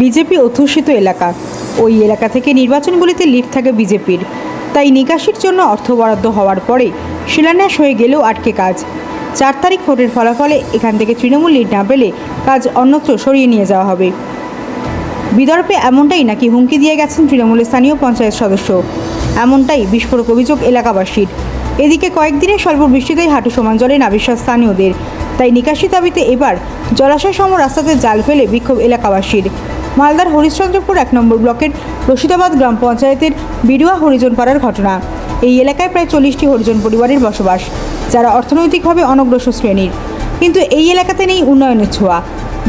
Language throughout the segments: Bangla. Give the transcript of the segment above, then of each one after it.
বিজেপি অধ্যুষিত এলাকা। ওই এলাকা থেকে নির্বাচনগুলিতে লিড থাকে বিজেপির। তাই নিকাশির জন্য অর্থ বরাদ্দ হওয়ার পরে শিলান্যাস হয়ে গেলেও আটকে কাজ। চার তারিখ ভোটের ফলাফলে এখান থেকে তৃণমূল লিড না পেলে কাজ অন্যত্র সরিয়ে নিয়ে যাওয়া হবে। বিদর্ভে এমনটাই নাকি হুমকি দিয়ে গেছেন তৃণমূলের স্থানীয় পঞ্চায়েত সদস্য। এমনটাই বিস্ফোরক অভিযোগ এলাকাবাসীর। এদিকে কয়েকদিনের স্বল্প বৃষ্টিতেই হাঁটু সমান জলে নাবিশ্বাস স্থানীয়দের। তাই নিকাশি দাবিতে এবার জলাশয় সম রাস্তাতে জাল ফেলে বিক্ষোভ এলাকাবাসীর। মালদার হরিশ্চন্দ্রপুর এক নম্বর ব্লকের রশিদাবাদ গ্রাম পঞ্চায়েতের বিডুয়া হরিজন পাড়ার ঘটনা। এই এলাকায় প্রায় চল্লিশটি হরিজন পরিবারের বসবাস, যারা অর্থনৈতিকভাবে অনগ্রসর শ্রেণির। কিন্তু এই এলাকাতে নেই উন্নয়নের ছোঁয়া।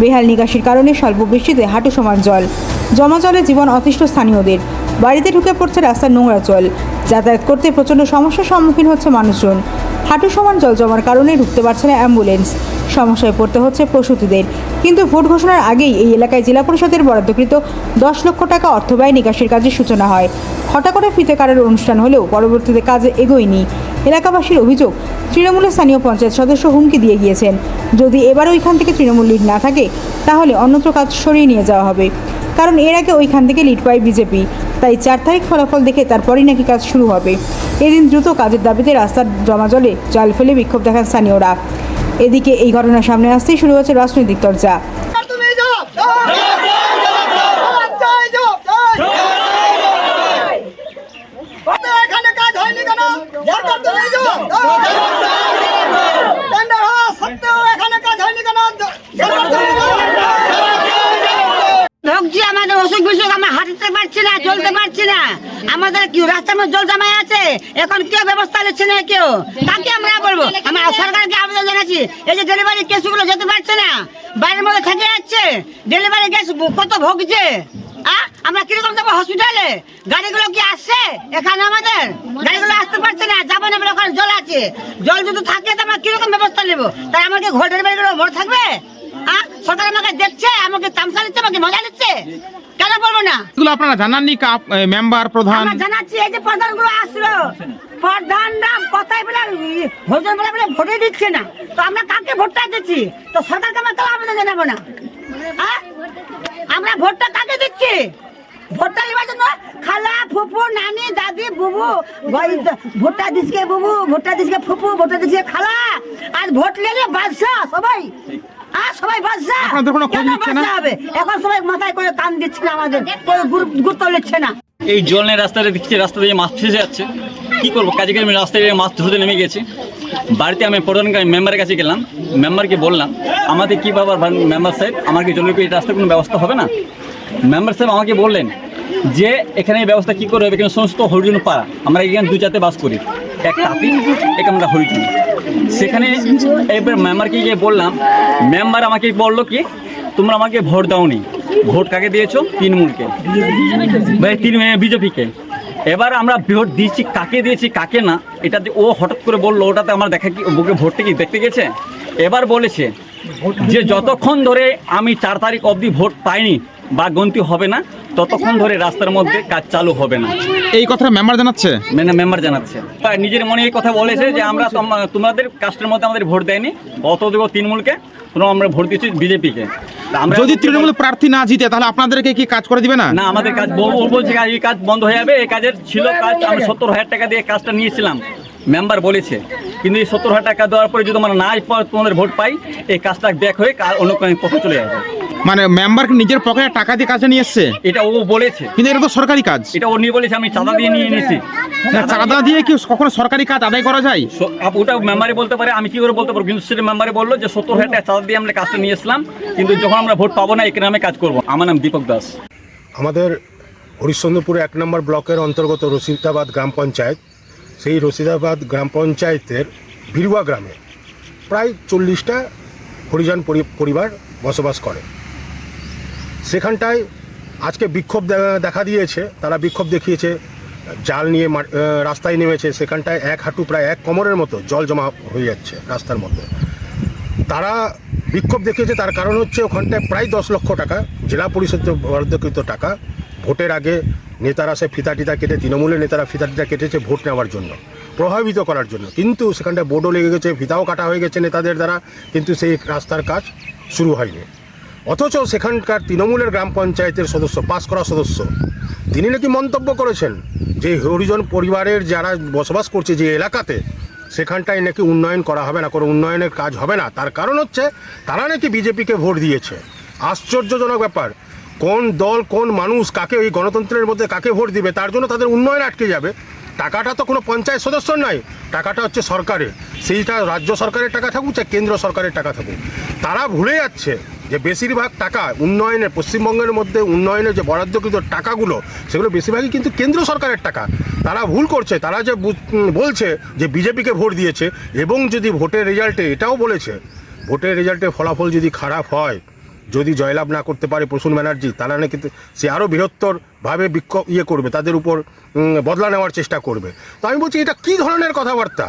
বেহাল নিকাশির কারণে স্বল্প বৃষ্টিতে হাঁটু সমান জল, জমা জলে জীবন অতিষ্ঠ স্থানীয়দের। বাড়িতে ঢুকে পড়ছে রাস্তার নোংরা জল, যাতায়াত করতে প্রচণ্ড সমস্যার সম্মুখীন হচ্ছে মানুষজন। হাঁটু সমান জল জমার কারণে ঢুকতে পারছে না অ্যাম্বুলেন্স। সমস্যায় পড়তে হচ্ছে প্রসূতিদের। কিন্তু ভোট ঘোষণার আগেই এই এলাকায় জেলা পরিষদের বরাদ্দকৃত দশ লক্ষ টাকা অর্থ ব্যয় নিকাশির কাজের সূচনা হয়। হঠাৎ করে ফিতে কাটার অনুষ্ঠান হলেও পরবর্তীতে কাজে এগোয়নি। এলাকাবাসীর অভিযোগ, তৃণমূলের স্থানীয় পঞ্চায়েত সদস্য হুমকি দিয়ে গিয়েছেন। যদি এবার ওইখান থেকে তৃণমূল লিড না থাকে, তাহলে অন্যত্র কাজ সরিয়ে নিয়ে যাওয়া হবে। কারণ এর আগে ওইখান থেকে লিড পায় বিজেপি। তাই চার তারিখ ফলাফল দেখে তারপরই নাকি কাজ শুরু হবে। এদিন দ্রুত কাজের দাবিতে রাস্তার জমা জলে জাল ফেলে বিক্ষোভ দেখান স্থানীয়রা। এদিকে এই ঘটনা সামনে আসতেই শুরু হচ্ছে রাজনৈতিক চর্চা। কাজ হয়নি কেন সরকার তুমি যাও টেন্ডার হওয়া সত্ত্বেও এখানে কাজ হয়নি কেন সরকার তুমি ভোগছি আমাদের অসুখ বিসুখ আমরা হাঁটতে পারছি না চলতে পারছি না আমাদের কি, রাস্তার মধ্যে জল জমায় আছে? এখন কেউ ব্যবস্থা নিচ্ছে না কেউ? কাকে আমরা বলব? আমরা সরকারকে আবেদন জানাচ্ছি। এই যে ডেলিভারি কেসগুলো যেতে পারছে না, বাইরের মধ্যে থেকে যাচ্ছে। ডেলিভারি গ্যাস কত ভোগছে? আমরা কীরকম যাব হসপিটালে গাড়িগুলো কি আসছে এখানে আমাদের? গাড়িগুলো আসতে পারছে না, যাব না ওখানে জল আছে। জল যদি থাকে তো আমরা কীরকম ব্যবস্থা নেব? তাই আমাকে ঘর ডেলিভারিগুলো ভর থাকবে? সরকার আমাকে দেখছে আমাকে তামসা দিচ্ছে আমাকে মজা দিচ্ছে? কেন বলব না? এগুলো আপনারা জানাননি কাপ মেম্বার প্রধান? আমরা জানাচ্ছি এই যে প্রধানগুলো আসলো প্রধানরা কথাই বলে ভোজন বলে বলে ভোটে দিচ্ছে না। তো আমরা কাকে ভোটটা দিচ্ছি? তো সরকারকে আমরা কেউ আবেদন জানাব না। আমরা ভোটটা কাকে দিচ্ছি? ভোটটা নেওয়ার জন্য খালা ফুপু নানি দাদি বুবু ভোটটা দিসকে বুবু? ভোটটা দিসকে ফুপু? ভোটটা দিসকে খালা? আর ভোট নিলে বাদশাহ সবাই। আর সবাই বাদশাহ আপনাদের কোনো খোঁজ নিচ্ছে না? হবে? এখন সবাই মাথায় করে কান দিচ্ছে না আমাদের কেউ গুরুত্ব নিচ্ছে না। এই জল নেই রাস্তাটা দেখছি রাস্তা দিয়ে মাছ ফেসে যাচ্ছে। কি করব? কাজে কাজে আমি রাস্তায় মাছ ধরতে নেমে গেছি। বাড়িতে আমি প্রধান মেম্বারের কাছে গেলাম। মেম্বারকে বললাম আমাদের কী ব্যাপার মেম্বার সাহেব? আমার কি জলের এই রাস্তার কোনো ব্যবস্থা হবে না? মেম্বার সাহেব আমাকে বললেন যে এখানে এই ব্যবস্থা কী করে হবে? এখানে সমস্ত হরিজন পাড়া। আমরা এখানে দু চারটে বাস করি। এক তাঁতি এক আমরা হরিজন সেখানে এবার মেম্বারকে গিয়ে বললাম, মেম্বার আমাকে বলল কি, তোমরা আমাকে ভোট দাওনি। ভোট কাকে দিয়েছ? তৃণমূলকে। তিন বিজেপিকে। এবার আমরা ভোট দিয়েছি, কাকে দিয়েছি, কাকে না, এটা ও হঠাৎ করে বলল, ওটাতে আমার দেখা কি বুকে ভোটটা কি দেখতে গেছে? এবার বলেছে যে, যতক্ষণ ধরে আমি চার তারিখ অবধি ভোট পাইনি বা গন্তি হবে না ততক্ষণ ধরে রাস্তার মধ্যে কাজ চালু হবে না। এই কথাটা মেম্বার জানাচ্ছে? মানে মেম্বার জানাচ্ছে। নিজের মনে এই কথা বলেছে যে আমরা তোমাদের কাস্টের মধ্যে আমাদের ভোট দেয়নি অত দেবো তৃণমূলকে তোমরা আমরা ভোট দিচ্ছি বিজেপিকে। আমরা যদি তৃণমূল প্রার্থী না জিতে তাহলে আপনাদেরকে কি কাজ করে দিবে না? না আমাদের কাজ বলছে এই কাজ বন্ধ হয়ে যাবে এই কাজের ছিল কাজ আমি সত্তর হাজার টাকা দিয়ে কাজটা নিয়েছিলাম। মেম্বার বলেছে কিন্তু এই সত্তর হাজার টাকা দেওয়ার পরে যদি আমরা না তোমাদের ভোট পাই এই কাজটা ব্যাক হয়ে অন্য পক্ষে চলে যাবে। মানে মেম্বার নিজের পকেটে টাকা দিয়ে কাজে নিয়ে এসছে? এটা ও বলেছে। কিন্তু এটা তো সরকারি কাজ। এটা ও নিয়ে বলেছে আমি চাঁদা দিয়ে নিয়ে নিয়েছি চাঁদা দিয়ে কি কখনো সরকারি কাজ আদায় করা যায়? আপ- ওটা মেম্বারে বলতে পারে আমি কি করে বলতে পারব? কিন্তু সেটা মেম্বারে বলল যে সত্তর হাজার টাকা চাঁদা দিয়ে আমরা কাজটা নিয়ে এসলাম কিন্তু যখন আমরা ভোট পাবো না এখানে আমি কাজ করব। আমার নাম দীপক দাস। আমাদের হরিশ্চন্দ্রপুর এক নম্বর ব্লকের অন্তর্গত রশিদাবাদ গ্রাম পঞ্চায়েত সেই রশিদাবাদ গ্রাম পঞ্চায়েতের ভিরুয়া গ্রামে প্রায় চল্লিশটা হরিজন পরি- পরিবার বসবাস করে। সেখানটায় আজকে বিক্ষোভ দেখা দিয়েছে, তারা বিক্ষোভ দেখিয়েছে, জাল নিয়ে রাস্তায় নেমেছে, সেখানটায় এক হাঁটু প্রায় এক কোমরের মতো জল জমা হয়ে যাচ্ছে রাস্তার মধ্যে। তারা বিক্ষোভ দেখিয়েছে, তার কারণ হচ্ছে ওখানটায় প্রায় দশ লক্ষ টাকা, জেলা পরিষদ বরাদ্দকৃত টাকা, ভোটের আগে নেতারা সে ফিতা টিতা কেটে, তৃণমূলের নেতারা ফিতা টিতা কেটেছে ভোট নেওয়ার জন্য, প্রভাবিত করার জন্য। কিন্তু সেখানটায় বোর্ডও লেগে গেছে, ফিতাও কাটা হয়ে গেছে নেতাদের দ্বারা, কিন্তু সেই রাস্তার কাজ শুরু হয়নি। অথচ সেখানকার তৃণমূলের গ্রাম পঞ্চায়েতের সদস্য পাস করা সদস্য, তিনি নাকি মন্তব্য করেছেন যে হরিজন পরিবারের যারা বসবাস করছে যে এলাকাতে, সেখানটায় নাকি উন্নয়ন করা হবে না, কোনো উন্নয়নের কাজ হবে না। তার কারণ হচ্ছে, তারা নাকি বিজেপিকে ভোট দিয়েছে। আশ্চর্যজনক ব্যাপার কোন দল, কোন মানুষ কাকে ওই গণতন্ত্রের মধ্যে কাকে ভোট দিবে, তার জন্য তাদের উন্নয়ন আটকে যাবে। টাকাটা তো কোনো পঞ্চায়েত সদস্য নয়, টাকাটা হচ্ছে সরকারের। সেইটা রাজ্য সরকারের টাকা থাকুক চাই কেন্দ্র সরকারের টাকা থাকুক। তারা ভুলে যাচ্ছে যে বেশিরভাগ টাকা উন্নয়নের, পশ্চিমবঙ্গের মধ্যে উন্নয়নের যে বরাদ্দকৃত টাকাগুলো, সেগুলো বেশিরভাগই কিন্তু কেন্দ্র সরকারের টাকা। তারা ভুল করছে, তারা যে বলছে যে বিজেপিকে ভোট দিয়েছে, এবং যদি ভোটের রেজাল্টে এটাও বলেছে, ভোটের রেজাল্টে ফলাফল যদি খারাপ হয় যদি জয়লাভ না করতে পারে প্রসূন ব্যানার্জি, তারা নাকি সে আরও বৃহত্তরভাবে বিক্ষোভ ইয়ে করবে, তাদের উপর বদলা নেওয়ার চেষ্টা করবে। তো আমি বলছি, এটা কী ধরনের কথাবার্তা?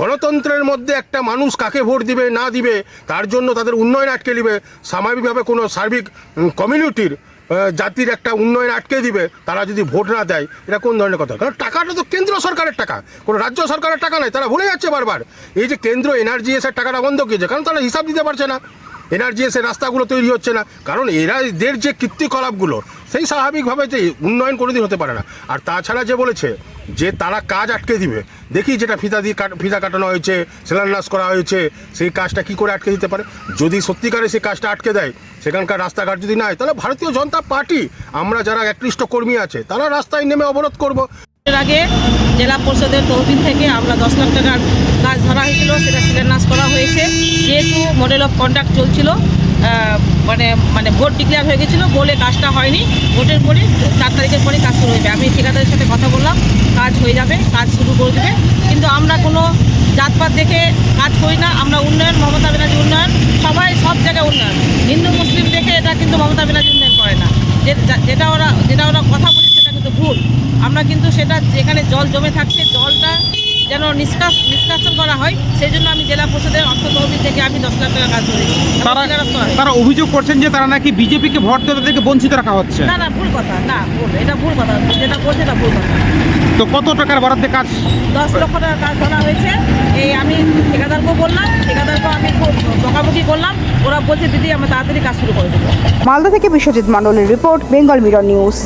গণতন্ত্রের মধ্যে একটা মানুষ কাকে ভোট দিবে, না দিবে, তার জন্য তাদের উন্নয়ন আটকে দিবে, স্বাভাবিকভাবে কোনো সার্বিক কমিউনিটির জাতির একটা উন্নয়ন আটকে দিবে, তারা যদি ভোট না দেয়, এটা কোন ধরনের কথা? কারণ টাকাটা তো কেন্দ্র সরকারের টাকা, কোনো রাজ্য সরকারের টাকা নয়, তারা ভুলে যাচ্ছে বারবার। এই যে কেন্দ্র এনআরজিএসের টাকাটা বন্ধ করেছে কারণ তারা হিসাব দিতে পারছে না। এনআরজিএসের রাস্তাগুলো তৈরি হচ্ছে না। কারণ এরা এদের যে কীর্তিকলাপগুলো, সেই স্বাভাবিকভাবে যে উন্নয়ন কোনোদিন হতে পারে না। আর তাছাড়া যে বলেছে যে তারা কাজ আটকে দিবে, দেখি যেটা ফিতা দিয়ে ফিতা কাটানো হয়েছে, শিলান্যাস করা হয়েছে, সেই কাজটা কি করে আটকে দিতে পারে? যদি সত্যিকারে সেই কাজটা আটকে দেয়, সেখানকার রাস্তাঘাট যদি না হয় তাহলে ভারতীয় জনতা পার্টি, আমরা যারা একনিষ্ঠ কর্মী আছে, তারা রাস্তায় নেমে অবরোধ করব। এর আগে জেলা পরিষদের তহবিল থেকে আমরা দশ লাখ টাকার কাজ ধরা হয়েছিল, সেটা শিলান্যাস করা হয়েছে। যেহেতু মডেল অফ কন্ডাক্ট চলছিল মানে মানে ভোট ডিক্লেয়ার হয়ে গেছিল, বলে কাজটা হয়নি। ভোটের পরে চার তারিখের পরে কাজ শুরু হয়ে আমি ঠিকাদারের সাথে কথা বললাম, কাজ হয়ে যাবে, কাজ শুরু করে দেবে। কিন্তু আমরা কোনো জাতপাত দেখে কাজ করি না। আমরা উন্নয়ন, মমতা ব্যানার্জি উন্নয়ন, সবাই সব জায়গায় উন্নয়ন। হিন্দু, মুসলিম দেখে এটা কিন্তু মমতা ব্যানার্জি উন্নয়ন করে না। যেটা ওরা যেটা ওরা কথা বলে সেটা কিন্তু ভুল। আমরা কিন্তু সেটা যেখানে জল জমে থাকছে জলটা যেন নিষ্কাশ নিষ্কাশন করা হয় সেই জন্য আমি জেলা পরিষদের অর্থ তহবিল থেকে আমি দশ লাখ টাকা কাজ করেছি। তারা অভিযোগ করছেন যে তারা নাকি বিজেপিকে ভোট দিয়ে তাদেরকে বঞ্চিত রাখা হচ্ছে না না ভুল কথা না ভুল এটা ভুল কথা যেটা বলছে এটা ভুল কথা। তো কত টাকার বরাদ্দে কাজ? দশ লক্ষ টাকার কাজ ধরা হয়েছে। এই আমি ঠিকাদারকেও বললাম ঠিকাদারকেও আমি খুব বকাবকি করলাম। ওরা বলছে দিদি আমরা তাড়াতাড়ি কাজ শুরু করে দেবো। মালদা থেকে বিশ্বজিৎ মণ্ডলের রিপোর্ট বেঙ্গল মিরর নিউজ।